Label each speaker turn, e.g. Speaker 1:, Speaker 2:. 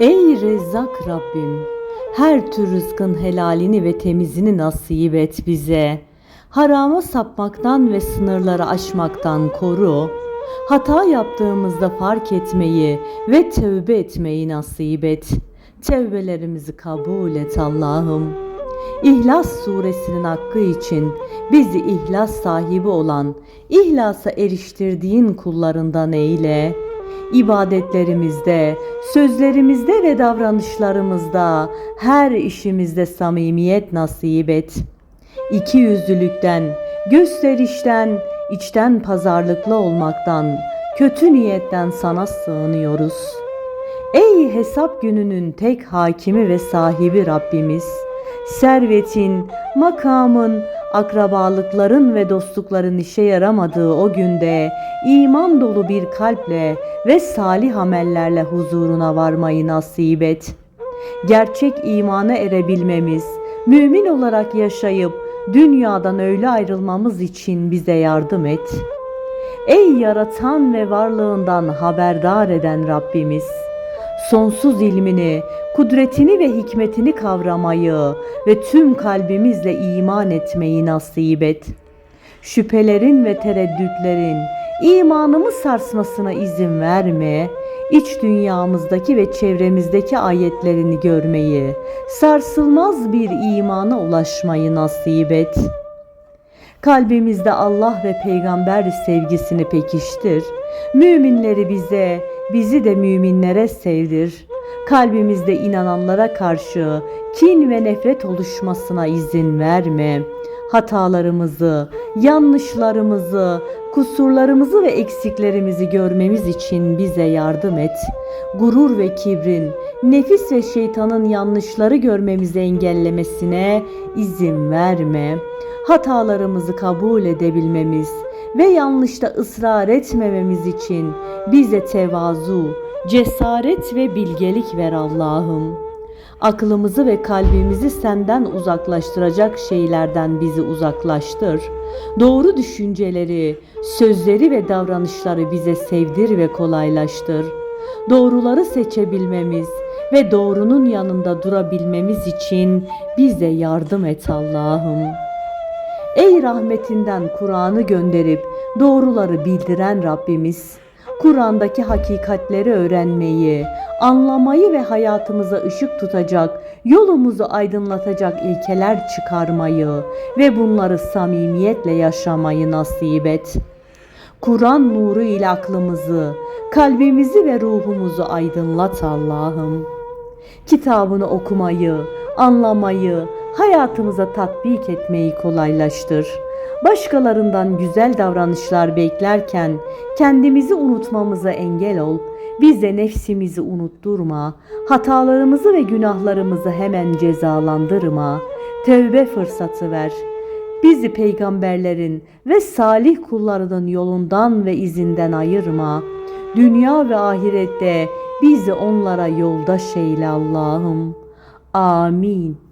Speaker 1: Ey Rezzak Rabbim, her tür rızkın helalini ve temizini nasip et bize. Harama sapmaktan ve sınırları aşmaktan koru. Hata yaptığımızda fark etmeyi ve tövbe etmeyi nasip et. Tevbelerimizi kabul et Allah'ım. İhlas suresinin hakkı için bizi ihlas sahibi olan, ihlasa eriştirdiğin kullarından eyle. İbadetlerimizde, sözlerimizde ve davranışlarımızda, her işimizde samimiyet nasip et. İki yüzlülükten, gösterişten, içten pazarlıklı olmaktan, kötü niyetten sana sığınıyoruz. Ey hesap gününün tek hakimi ve sahibi Rabbimiz! Servetin, makamın, akrabalıkların ve dostlukların işe yaramadığı o günde iman dolu bir kalple ve salih amellerle huzuruna varmayı nasip et. Gerçek imana erebilmemiz, mümin olarak yaşayıp dünyadan öyle ayrılmamız için bize yardım et. Ey yaratan ve varlığından haberdar eden Rabbimiz! Sonsuz ilmini, kudretini ve hikmetini kavramayı ve tüm kalbimizle iman etmeyi nasip et. Şüphelerin ve tereddütlerin imanımı sarsmasına izin verme. İç dünyamızdaki ve çevremizdeki ayetlerini görmeyi, sarsılmaz bir imana ulaşmayı nasip et. Kalbimizde Allah ve peygamber sevgisini pekiştir. Müminleri bize, bizi de müminlere sevdir. Kalbimizde inananlara karşı kin ve nefret oluşmasına izin verme. Hatalarımızı, yanlışlarımızı, kusurlarımızı ve eksiklerimizi görmemiz için bize yardım et. Gurur ve kibrin, nefis ve şeytanın yanlışları görmemizi engellemesine izin verme. Hatalarımızı kabul edebilmemiz ve yanlışta ısrar etmememiz için bize tevazu, cesaret ve bilgelik ver Allah'ım. Aklımızı ve kalbimizi senden uzaklaştıracak şeylerden bizi uzaklaştır. Doğru düşünceleri, sözleri ve davranışları bize sevdir ve kolaylaştır. Doğruları seçebilmemiz ve doğrunun yanında durabilmemiz için bize yardım et Allah'ım. Ey rahmetinden Kur'an'ı gönderip doğruları bildiren Rabbimiz, Kur'an'daki hakikatleri öğrenmeyi, anlamayı ve hayatımıza ışık tutacak, yolumuzu aydınlatacak ilkeler çıkarmayı ve bunları samimiyetle yaşamayı nasip et. Kur'an nuru ile aklımızı, kalbimizi ve ruhumuzu aydınlat Allah'ım. Kitabını okumayı, anlamayı, hayatımıza tatbik etmeyi kolaylaştır. Başkalarından güzel davranışlar beklerken kendimizi unutmamıza engel ol. Bize nefsimizi unutturma. Hatalarımızı ve günahlarımızı hemen cezalandırma. Tövbe fırsatı ver. Bizi peygamberlerin ve salih kullarının yolundan ve izinden ayırma. Dünya ve ahirette bizi onlara yoldaş eyle Allah'ım. Amin.